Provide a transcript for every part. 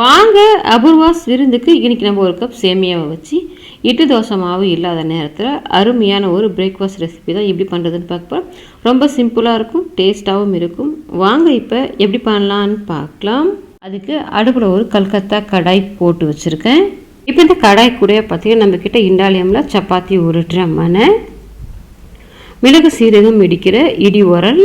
வாங்க அபூர்வாஸ் விருந்துக்கு இன்றைக்கி நம்ம ஒரு கப் சேமியாவை வச்சு இட்டு தோசை மாவு இல்லாத நேரத்தில் அருமையான ஒரு பிரேக்ஃபாஸ்ட் ரெசிபி தான் எப்படி பண்ணுறதுன்னு பார்ப்போம் ரொம்ப சிம்பிளாக இருக்கும் டேஸ்ட்டாகவும் இருக்கும். வாங்க இப்போ எப்படி பண்ணலான்னு பார்க்கலாம். அதுக்கு அடுப்பில் ஒரு கல்கத்தா கடாய் போட்டு வச்சுருக்கேன். இப்போ இந்த கடாய் கூட பார்த்தீங்கன்னா நம்மக்கிட்ட இண்டாலியமில் சப்பாத்தி உருட்டுற மனை மிளகு சீரகம் இடிக்கிற இடி உரல்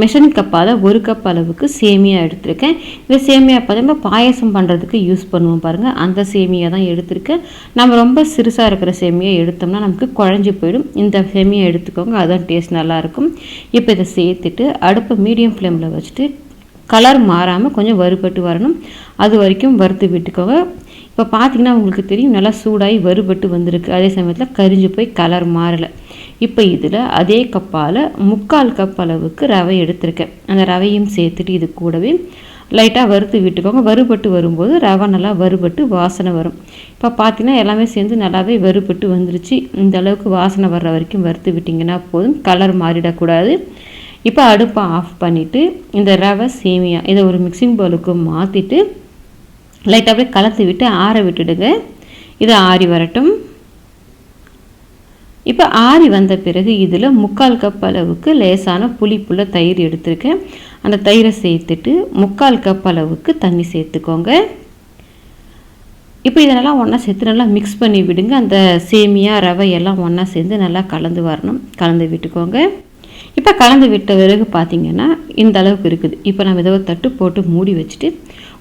மெஷன் கப்பால் ஒரு கப் அளவுக்கு சேமியா எடுத்திருக்கேன். இந்த சேமியா பார்த்தீங்கன்னா பாயசம் பண்ணுறதுக்கு யூஸ் பண்ணுவோம் பாருங்கள் அந்த சேமியா தான் எடுத்திருக்கேன். நம்ம ரொம்ப சிறுசாக இருக்கிற சேமியா எடுத்தோம்னா நமக்கு குழஞ்சி போயிடும். இந்த சேமியா எடுத்துக்கோங்க அதுதான் டேஸ்ட் நல்லாயிருக்கும் இப்போ இதை சேர்த்துட்டு அடுப்பை மீடியம் ஃப்ளேமில் வச்சுட்டு கலர் மாறாமல் கொஞ்சம் வறுபட்டு வரணும். அது வரைக்கும் வறுத்து விட்டுக்கோங்க. இப்போ பார்த்தீங்கன்னா உங்களுக்கு தெரியும் நல்லா சூடாகி வறுபட்டு வந்திருக்கு. அதே சமயத்தில் கரிஞ்சு போய் கலர் மாறலை. இப்போ இதில் அதே கப்பால் முக்கால் கப் அளவுக்கு ரவை எடுத்திருக்கேன். அந்த ரவையும் சேர்த்துட்டு இது கூடவே லைட்டாக வறுத்து விட்டுக்கோங்க. வறுபட்டு வரும்போது ரவை நல்லா வறுபட்டு வாசனை வரும். இப்போ பார்த்தீங்கன்னா எல்லாமே சேர்ந்து நல்லாவே வறுபட்டு வந்துருச்சு. இந்த அளவுக்கு வாசனை வர்ற வரைக்கும் வறுத்து விட்டிங்கன்னா போதும். கலர் மாறிடக்கூடாது. இப்போ அடுப்பை ஆஃப் பண்ணிவிட்டு இந்த ரவை சேமியா இதை ஒரு மிக்சிங் பவுலுக்கு மாற்றிட்டு லைட்டாக அப்படியே கலந்து விட்டு ஆற விட்டுடுங்க. இது ஆறி வரட்டும். இப்போ ஆறி வந்த பிறகு இதில் முக்கால் கப் அளவுக்கு லேசான புளிப்புள்ள தயிர் எடுத்திருக்கேன். அந்த தயிரை சேர்த்துட்டு முக்கால் கப் அளவுக்கு தண்ணி சேர்த்துக்கோங்க. இப்போ இதெல்லாம் ஒன்றா சேர்த்து நல்லா மிக்ஸ் பண்ணி விடுங்க. அந்த சேமியா ரவை எல்லாம் ஒன்றா சேர்ந்து நல்லா கலந்து வரணும். கலந்து விட்டுக்கோங்க. இப்போ கலந்து விட்ட பிறகு பார்த்தீங்கன்னா இந்த அளவுக்கு இருக்குது. இப்போ நம்ம இதை தட்டு போட்டு மூடி வச்சுட்டு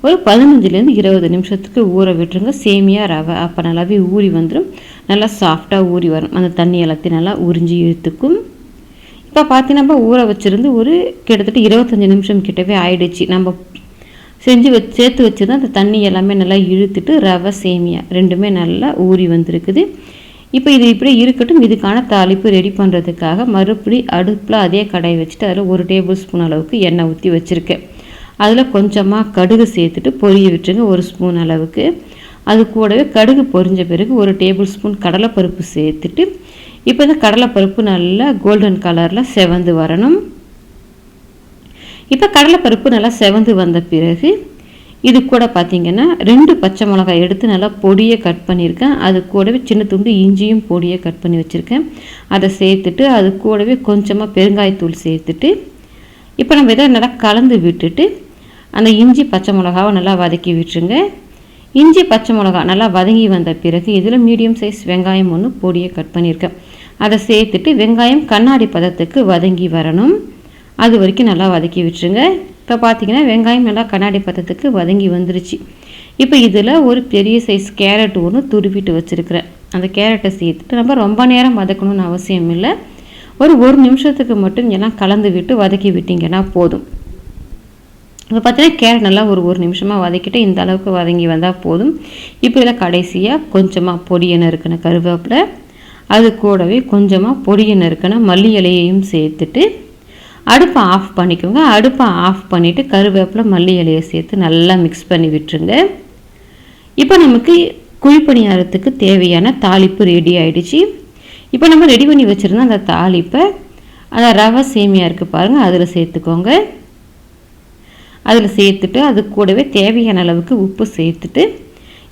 ஒரு பதினஞ்சுலேருந்து இருபது நிமிஷத்துக்கு ஊற விட்டுருங்க. சேமியா ரவை அப்போ நல்லாவே ஊறி வந்துடும் நல்லா சாஃப்டாக ஊறி வரும். அந்த தண்ணி எல்லாத்தையும் நல்லா உறிஞ்சி இழுத்துக்கும். இப்போ பார்த்தீங்கன்னா நம்ம ஊற வச்சுருந்து ஒரு கிட்டத்தட்ட இருபத்தஞ்சி நிமிஷம் கிட்டவே ஆயிடுச்சு. நம்ம செஞ்சு வச்சு சேர்த்து வச்சு தான் அந்த தண்ணி எல்லாமே நல்லா இழுத்துட்டு ரவை சேமியா ரெண்டுமே நல்லா ஊறி வந்திருக்குது. இப்போ இது இப்படி இருக்கட்டும் இதுக்கான தாளிப்பு ரெடி பண்ணுறதுக்காக மறுபடி அடுப்பில் அதே கடையை வச்சுட்டு அதில் ஒரு டேபிள் ஸ்பூன் அளவுக்கு எண்ணெய் ஊற்றி வச்சுருக்கேன். அதில் கொஞ்சமாக கடுகு சேர்த்துட்டு பொரிய விட்டுருங்க ஒரு ஸ்பூன் அளவுக்கு. அது கூடவே கடுகு பொரிஞ்ச பிறகு ஒரு டேபிள் ஸ்பூன் கடலைப்பருப்பு சேர்த்துட்டு இப்போ இந்த கடலைப்பருப்பு நல்லா கோல்டன் கலரில் செவந்து வரணும். இப்போ கடலைப்பருப்பு நல்லா செவந்து வந்த பிறகு இது கூட பார்த்தீங்கன்னா ரெண்டு பச்சை மிளகாய் எடுத்து நல்லா பொடியை கட் பண்ணியிருக்கேன். அது கூடவே சின்ன துண்டு இஞ்சியும் பொடியை கட் பண்ணி வச்சுருக்கேன். அதை சேர்த்துட்டு அது கூடவே கொஞ்சமாக பெருங்காயத்தூள் சேர்த்துட்டு இப்போ நம்ம இதை நல்லா கலந்து விட்டுட்டு அந்த இஞ்சி பச்சை மிளகாவை நல்லா வதக்கி விட்டுருங்க. இஞ்சி பச்சை மிளகா நல்லா வதங்கி வந்த பிறகு இதில் மீடியம் சைஸ் வெங்காயம் ஒன்று பொடியை கட் பண்ணியிருக்கேன். அதை சேர்த்துட்டு வெங்காயம் கண்ணாடி பதத்துக்கு வதங்கி வரணும். அது வரைக்கும் நல்லா வதக்கி விட்டுருங்க. இப்போ பார்த்தீங்கன்னா வெங்காயம் நல்லா கண்ணாடி பத்தத்துக்கு வதங்கி வந்துருச்சு. இப்போ இதில் ஒரு பெரிய சைஸ் கேரட் ஒன்று துருவிட்டு வச்சுருக்கிறேன். அந்த கேரட்டை சேர்த்துட்டு நம்ம ரொம்ப நேரம் வதக்கணும்னு அவசியம் இல்லை. ஒரு ஒரு நிமிஷத்துக்கு மட்டும் எல்லாம் கலந்து விட்டு வதக்கி விட்டிங்கன்னா போதும். இப்போ பார்த்தீங்கன்னா கேரட் நல்லா ஒரு ஒரு நிமிஷமாக வதக்கிட்டு இந்த அளவுக்கு வதங்கி வந்தால் போதும். இப்போ இதில் கடைசியாக கொஞ்சமாக பொடியை நறுக்கின கருவேப்பிலை. அது கூடவே கொஞ்சமாக பொடியை நறுக்கின மல்லி இலையையும் சேர்த்துட்டு அடுப்பை ஆஃப் பண்ணிக்கோங்க. அடுப்பை ஆஃப் பண்ணிவிட்டு கருவேப்பிலை மல்லி இலையை சேர்த்து நல்லா மிக்ஸ் பண்ணி விட்டுருங்க. இப்போ நமக்கு குழிப்பணியாரத்துக்கு தேவையான தாளிப்பு ரெடி ஆகிடுச்சு இப்போ நம்ம ரெடி பண்ணி வச்சுருந்தோம் அந்த தாளிப்பை அந்த ரவை சேமியா இருக்குது பாருங்கள் அதில் சேர்த்துக்கோங்க. அதில் சேர்த்துட்டு அது கூடவே தேவையான அளவுக்கு உப்பு சேர்த்துட்டு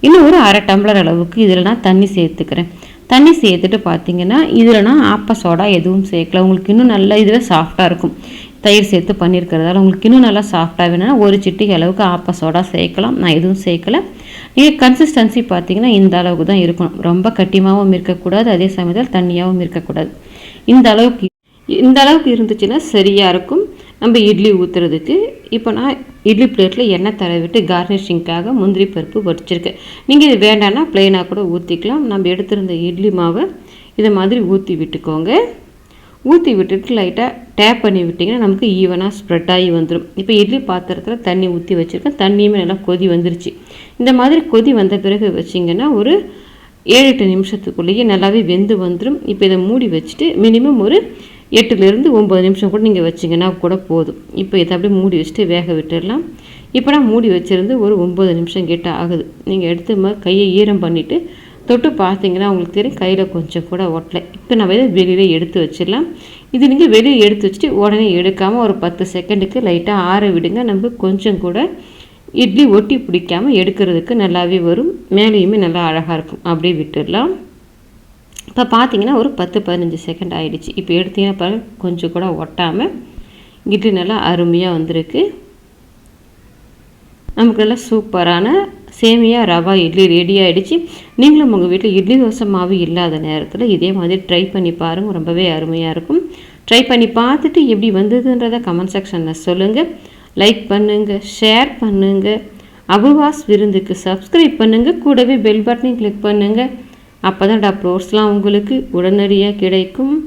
இன்னும் ஒரு அரை டம்ளர் அளவுக்கு இதில் நான் தண்ணி சேர்த்துக்கிறேன். தண்ணி சேர்த்துட்டு பார்த்தீங்கன்னா இதில் நான் ஆப்ப சோடா எதுவும் சேர்க்கல. உங்களுக்கு இன்னும் நல்லா இதில் சாஃப்டாக இருக்கும். தயிர் சேர்த்து பண்ணியிருக்கிறதால உங்களுக்கு இன்னும் நல்லா சாஃப்டாக வேணும்னா ஒரு சிட்டிக்கு அளவுக்கு ஆப்ப சோடா சேர்க்கலாம். நான் எதுவும் சேர்க்கலை. நீங்கள் கன்சிஸ்டன்சி பார்த்தீங்கன்னா இந்த அளவுக்கு தான் இருக்கணும். ரொம்ப கட்டிமாகவும் இருக்கக்கூடாது. அதே சமயத்தில் தண்ணியாகவும் இருக்கக்கூடாது. இந்த அளவுக்கு இந்த அளவுக்கு இருந்துச்சுன்னா சரியாக இருக்கும். நம்ம இட்லி ஊற்றுறதுக்கு இப்போ நான் இட்லி பிளேட்டில் எண்ணெய் தடவிட்டு கார்னிஷிங்க்காக முந்திரி பருப்பு வடிச்சிருக்கேன். நீங்கள் இது வேண்டாம்னா ப்ளைனாக கூட ஊற்றிக்கலாம் நம்ம எடுத்திருந்த இட்லி மாவை இதை மாதிரி ஊற்றி விட்டுக்கோங்க. ஊற்றி விட்டுட்டு லைட்டாக டேப் பண்ணி விட்டிங்கன்னா நமக்கு ஈவனாக ஸ்ப்ரெட் ஆகி வந்துடும் இப்போ இட்லி பாத்திரத்தில் தண்ணி ஊற்றி வச்சுருக்கேன். தண்ணியுமே நல்லா கொதி வந்துருச்சு. இந்த மாதிரி கொதி வந்த பிறகு வச்சிங்கன்னா ஒரு ஏழு எட்டு நிமிஷத்துக்குள்ளேயே நல்லாவே வெந்து வந்துடும் இப்போ இதை மூடி வச்சுட்டு மினிமம் ஒரு எட்டுலேருந்து ஒம்பது நிமிஷம் கூட நீங்கள் வச்சிங்கன்னா கூட போதும். இப்போ இதை அப்படியே மூடி வச்சுட்டு வேக விட்டுடலாம். இப்போ நான் மூடி வச்சுருந்து ஒரு ஒம்பது நிமிஷம் கிட்ட ஆகுது. நீங்கள் எடுத்து கையை ஈரம் பண்ணிவிட்டு தொட்டு பார்த்தீங்கன்னா உங்களுக்கு தெரியும் கையில் கொஞ்சம் கூட ஒட்டலை. இப்போ நம்ம இதை வெளியில் எடுத்து வச்சிடலாம். இது நீங்கள் வெளியே எடுத்து வச்சுட்டு உடனே எடுக்காமல் ஒரு பத்து செகண்டுக்கு லைட்டாக ஆற விடுங்க. நம்ம கொஞ்சம் கூட இட்லி ஒட்டி பிடிக்காமல் எடுக்கிறதுக்கு நல்லாவே வரும். மேலேயுமே நல்லா அழகாக இருக்கும். அப்படியே விட்டுடலாம். இப்போ பார்த்தீங்கன்னா ஒரு பத்து பதினஞ்சு செகண்ட் ஆகிடுச்சு இப்போ எடுத்தீங்கன்னா பாருங்கள் கொஞ்சம் கூட ஒட்டாமல் இட்லி நல்லா அருமையாக வந்திருக்கு. நமக்கு நல்லா சூப்பரான சேமியா ரவா இட்லி ரெடி ஆகிடுச்சு நீங்களும் உங்கள் வீட்டில் இட்லி தோசை மாவு இல்லாத நேரத்தில் இதே மாதிரி ட்ரை பண்ணி பாருங்கள் ரொம்பவே அருமையாக இருக்கும். ட்ரை பண்ணி பார்த்துட்டு எப்படி வந்ததுன்றதை கமெண்ட் செக்ஷனில் சொல்லுங்கள் லைக் பண்ணுங்கள் ஷேர் பண்ணுங்கள் அபுவாஸ் விருந்துக்கு சப்ஸ்கிரைப் பண்ணுங்கள் கூடவே பெல் பட்டனையும் கிளிக் பண்ணுங்கள் அப்போ தான் டாக்டர்ஸ்லாம் உங்களுக்கு உடனடியாக கிடைக்கும்.